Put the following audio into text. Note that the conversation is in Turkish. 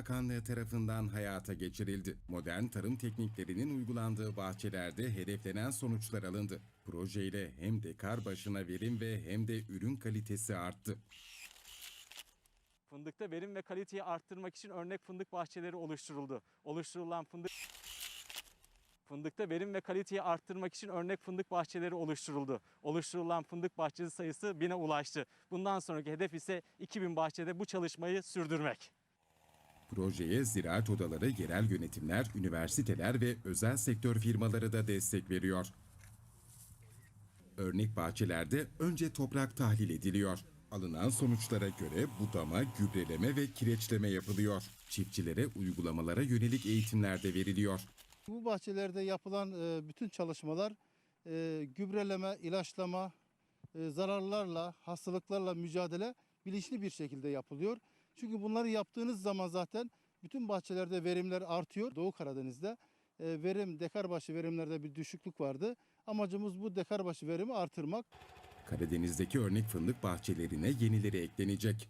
Bakanlığı tarafından hayata geçirildi. Modern tarım tekniklerinin uygulandığı bahçelerde hedeflenen sonuçlar alındı. Projeyle hem dekar başına verim ve hem de ürün kalitesi arttı. Fındıkta verim ve kaliteyi arttırmak için örnek fındık bahçeleri oluşturuldu. Oluşturulan fındık Fındıkta verim ve kaliteyi arttırmak için örnek fındık bahçeleri oluşturuldu. Oluşturulan fındık bahçesi sayısı 1000'e ulaştı. Bundan sonraki hedef ise 2000 bahçede bu çalışmayı sürdürmek. Projeye ziraat odaları, yerel yönetimler, üniversiteler ve özel sektör firmaları da destek veriyor. Örnek bahçelerde önce toprak tahlil ediliyor. Alınan sonuçlara göre budama, gübreleme ve kireçleme yapılıyor. Çiftçilere uygulamalara yönelik eğitimler de veriliyor. Bu bahçelerde yapılan e, bütün çalışmalar e, gübreleme, ilaçlama, e, zararlarla, hastalıklarla mücadele bilinçli bir şekilde yapılıyor. Çünkü bunları yaptığınız zaman zaten bütün bahçelerde verimler artıyor. Doğu Karadeniz'de e, verim, dekarbaşı verimlerde bir düşüklük vardı. Amacımız bu dekarbaşı verimi artırmak. Karadeniz'deki örnek fındık bahçelerine yenileri eklenecek.